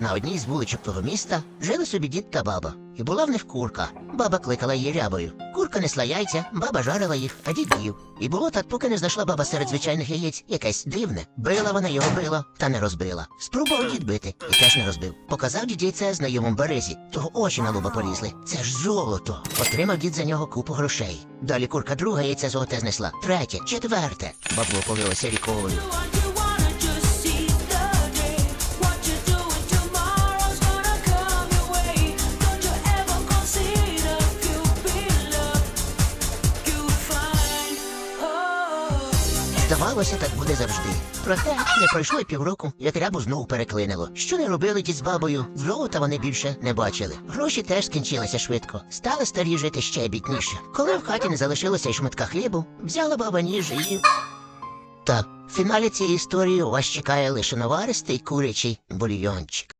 На одній з вуличок того міста жили собі дід та баба, і була в них курка. Баба кликала її рябою. Курка несла яйця, баба жарила їх, а дід їв. І було так, поки не знайшла баба серед звичайних яєць якесь дивне. Била вона його била, та не розбила. Спробував дід бити, і теж не розбив. Показав дід яйце знайомому березі. Того очі на лоба полізли. Це ж золото. Отримав дід за нього купу грошей. Далі курка друге яйце золоте знесла. Третє, четверте. Бабло полилося рікою. Здавалося, так буде завжди. Проте не пройшло й півроку, як рябу знову переклинило. Що не робили ті з бабою, золота вони більше не бачили. Гроші теж скінчилися швидко. Стали старі жити ще бідніше. Коли в хаті не залишилося й шматка хлібу, взяла баба ніж і. Та в фіналі цієї історії вас чекає лише наваристий курячий бульйончик.